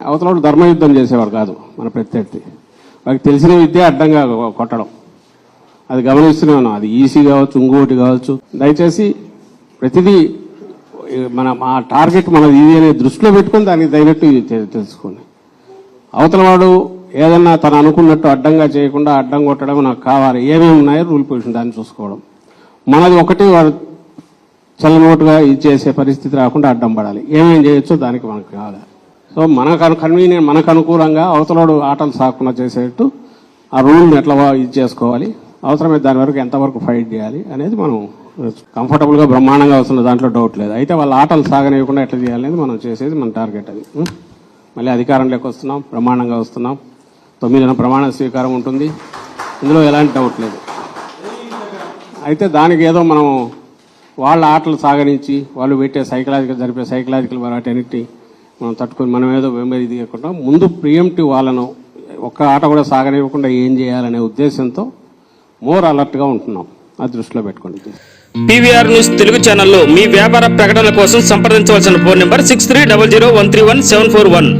అవతల ధర్మయుద్ధం చేసేవారు కాదు మన ప్రత్యర్థి. వాళ్ళకి తెలిసిన విద్య అడ్డంగా కొట్టడం. అది గమనిస్తున్నాను అది ఈసీ కావచ్చు ఇంకోటి కావచ్చు. దయచేసి ప్రతిదీ మన మా టార్గెట్ మనది ఇది అనే దృష్టిలో పెట్టుకొని దానికి తగినట్టు ఇది తెలుసుకోండి. అవతల వాడు ఏదన్నా తను అనుకున్నట్టు అడ్డంగా చేయకుండా అడ్డం కొట్టడం నాకు కావాలి. ఏమేమి ఉన్నాయో రూల్ పొజిషన్ దాన్ని చూసుకోవడం. మనది ఒకటి వాడు చల్లనోటుగా ఇది చేసే పరిస్థితి రాకుండా అడ్డం పడాలి. ఏమేమి చేయొచ్చో దానికి మనకు కావాలి. సో మనకు కన్వీనియంట్ మనకు అనుకూలంగా అవతలోడు ఆటలు సాకుండా చేసేట్టు ఆ రూల్ని ఎట్లా ఇది చేసుకోవాలి అవసరమైతే దాని వరకు ఎంతవరకు ఫైట్ చేయాలి అనేది మనం కంఫర్టబుల్గా బ్రహ్మాండంగా వస్తున్న దాంట్లో డౌట్ లేదు. అయితే వాళ్ళ ఆటలు సాగనివ్వకుండా ఎట్లా చేయాలనేది మనం చేసేది మన టార్గెట్ అది. మళ్ళీ అధికారంలోకి వస్తున్నాం బ్రహ్మాండంగా వస్తున్నాం. తొమ్మిదిన ప్రమాణ స్వీకారం ఉంటుంది. ఇందులో ఎలాంటి డౌట్ లేదు. అయితే దానికి ఏదో మనం వాళ్ళ ఆటలు సాగనించి వాళ్ళు పెట్టే సైకలాజికల్ జరిపే సైకలాజికల్ వాటన్నిటి మనం తట్టుకొని మనం ఏదో వెంబడి దిగకుండా ముందు ప్రియంటివ్ వాళ్ళను ఒక్క ఆట కూడా సాగనివ్వకుండా ఏం చేయాలనే ఉద్దేశంతో మోర్ అలర్ట్గా ఉంటున్నాం. అది దృష్టిలో పెట్టుకోండి. పీవీఆర్ న్యూస్ తెలుగు ఛానల్లో మీ వ్యాపార ప్రకటనల కోసం సంప్రదించవలసిన phone number six three double zero one three one seven four one.